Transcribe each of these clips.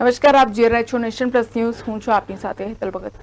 નમસ્કાર, આપ જોઈ રહ્યા છો નેશન પ્લસ ન્યૂઝ. હું છું આપની સાથે હેતલ ભગત.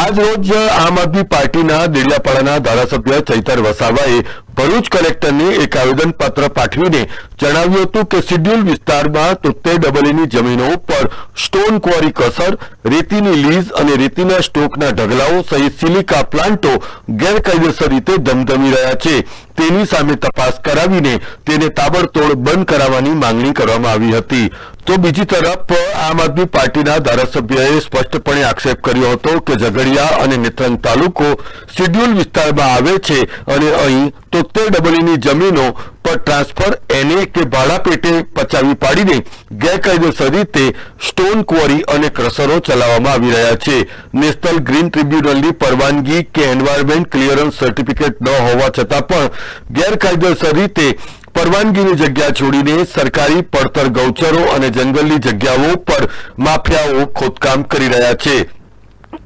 આજ રોજ આમ આદમી પાર્ટીના દેડિયાપાડાના ધારાસભ્ય ચૈતર વસાવાએ ભરૂચ કલેક્ટરને એક આવેદન પત્ર પાઠવીને જણાવ્યું હતું કે શિડ્યુલ વિસ્તારમાં તોતેર ડબલીની જમીનો ઉપર સ્ટોન ક્વોરી કસર, રેતીની લીઝ અને રેતીના સ્ટોકના ઢગલાઓ સહિત સિલિકા પ્લાન્ટો ગેરકાયદેસર રીતે ધમધમી રહ્યા છે. તેની સામે તપાસ કરાવીને તેને તાબડતોડ બંધ કરાવવાની માંગણી કરવામાં આવી હતી. તો બીજી તરફ આમ આદમી પાર્ટીના ધારાસભ્યએ સ્પષ્ટપણે આક્ષેપ કર્યો હતો કે ઝઘડિયા અને નેત્રંગ તાલુકો શિડ્યુલ વિસ્તારમાં આવે છે અને અહીં તોતેર ડબલીની જમીનો પર ટ્રાન્સફર એને કે ભાડા પેટે પચાવી પાડીને ગેરકાયદેસર રીતે સ્ટોન ક્વોરી અને ક્રસરો ચલાવવામાં આવી રહ્યા છે. નેશનલ ગ્રીન ટ્રિબ્યુનલની પરવાનગી કે એન્વાયરમેન્ટ ક્લિયરન્સ સર્ટિફિકેટ ન હોવા છતાં પણ ગેરકાયદેસર રીતે પરવાનગીની જગ્યા છોડીને સરકારી પડતર ગૌચરો અને જંગલની જગ્યાઓ પર માફિયાઓ ખોદકામ કરી રહ્યા છે.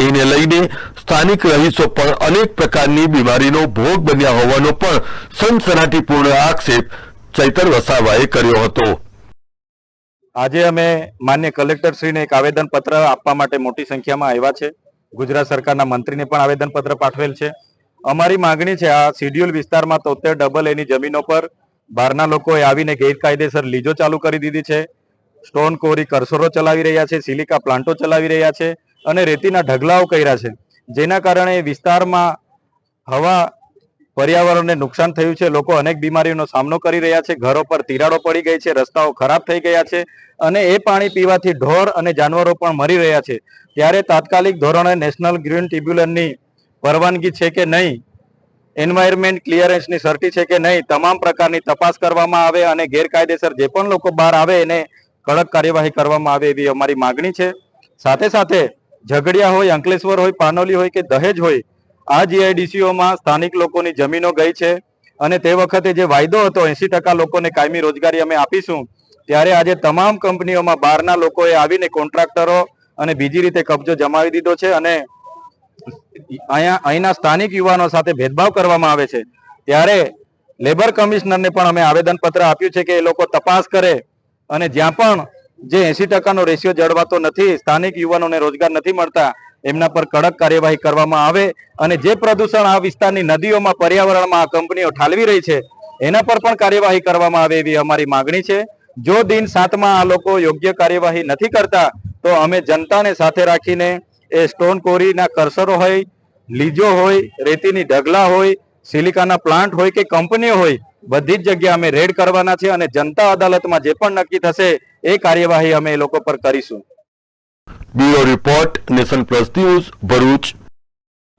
એને લઈને સ્થાનિક રહીશો પણ અનેક પ્રકારની બીમારીનો ભોગ બન્યા હોવાનો પણ સનસનાટીપૂર્ણ આક્ષેપ ચૈતર વસાવાએ કર્યો હતો. આજે અમે માન્ય કલેક્ટરશ્રીને એક આવેદનપત્ર આપવા માટે મોટી સંખ્યામાં આવ્યા છે. ગુજરાત સરકારના મંત્રીને પણ આવેદનપત્ર પાઠવેલ છે. અમારી માંગણી છે આ શિડ્યુલ વિસ્તારમાં તોતેર ડબલ એની જમીનો પર બહારના લોકોએ આવીને ગેરકાયદેસર લીજો ચાલુ કરી દીધી છે. સ્ટોન કોરી કરસરો ચલાવી રહ્યા છે, સિલિકા પ્લાન્ટો ચલાવી રહ્યા છે અને રેતીના ઢગલાઓ કર્યા છે. જેના કારણે વિસ્તારમાં હવા, પર્યાવરણને નુકસાન થયું છે. લોકો અનેક બીમારીઓનો સામનો કરી રહ્યા છે. ઘરો પર તિરાડો પડી ગઈ છે, રસ્તાઓ ખરાબ થઈ ગયા છે અને એ પાણી પીવાથી ઢોર અને જાનવરો પણ મરી રહ્યા છે. ત્યારે તાત્કાલિક ધોરણે નેશનલ ગ્રીન ટ્રિબ્યુનલની પરવાનગી છે કે નહીં એન્વાયરમેન્ટ ક્લિયરન્સની સર્ટી છે કે નહીં, તમામ પ્રકારની તપાસ કરવામાં આવે અને ગેરકાયદેસર જે પણ લોકો બહાર આવે એને કડક કાર્યવાહી કરવામાં આવે એવી અમારી માગણી છે. સાથે સાથે ઝઘડિયા હોય, અંકલેશ્વર હોય, પાનોલી હોય કે દહેજ હોય, આ જીઆઈડીસીઓમાં સ્થાનિક લોકોની જમીનો ગઈ છે અને તે વખતે જે વાયદો હતો એસી ટકા લોકોને કાયમી રોજગારી અમે આપીશું, ત્યારે આજે તમામ કંપનીઓમાં બહારના લોકોએ આવીને કોન્ટ્રાક્ટરો અને બીજી રીતે કબજો જમાવી દીધો છે અને અહીંયા, અહીંના સ્થાનિક યુવાનો સાથે ભેદભાવ કરવામાં આવે છે. ત્યારે લેબર કમિશનરને પણ અમે આવેદનપત્ર આપ્યું છે કે એ લોકો તપાસ કરે અને જ્યાં પણ જે એસી ટકાનો રેશિયો જળવાતો નથી, સ્થાનિક યુવાનોને રોજગાર નથી મળતા, એમના પર કડક કાર્યવાહી કરવામાં આવે અને જે પ્રદૂષણ આ વિસ્તારની નદીઓમાં, પર્યાવરણમાં આ કંપનીઓ ઠાલવી રહી છે, એના પર પણ કાર્યવાહી કરવામાં આવે એવી અમારી માગણી છે. જો દિન સાતમાં આ લોકો યોગ્ય કાર્યવાહી નથી કરતા, તો અમે જનતાને સાથે રાખીને એ સ્ટોન કોરીના કરસરો હોય લીજો હોય રેતીની ઢગલા હોય સિલિકાના પ્લાન્ટ હોય કે કંપનીઓ હોય બધી જ જગ્યા અમે રેડ કરવાના છે અને જનતા અદાલતમાં જે પણ નક્કી થશે એ કાર્યવાહી અમે એ લોકો પર કરીશું. Bureau report Nation Plus News Bharuch.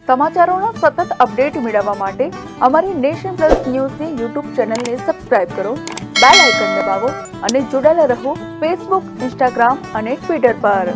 સમાચારોના સતત અપડેટ મેળવવા માટે અમારી નેશન પ્લસ ન્યૂઝની યુટ્યુબ ચેનલને સબસ્ક્રાઇબ કરો બેલ આઇકન દબાવો અને જોડાયેલા રહો ફેસબુક ઇન્સ્ટાગ્રામ અને ટ્વિટર પર.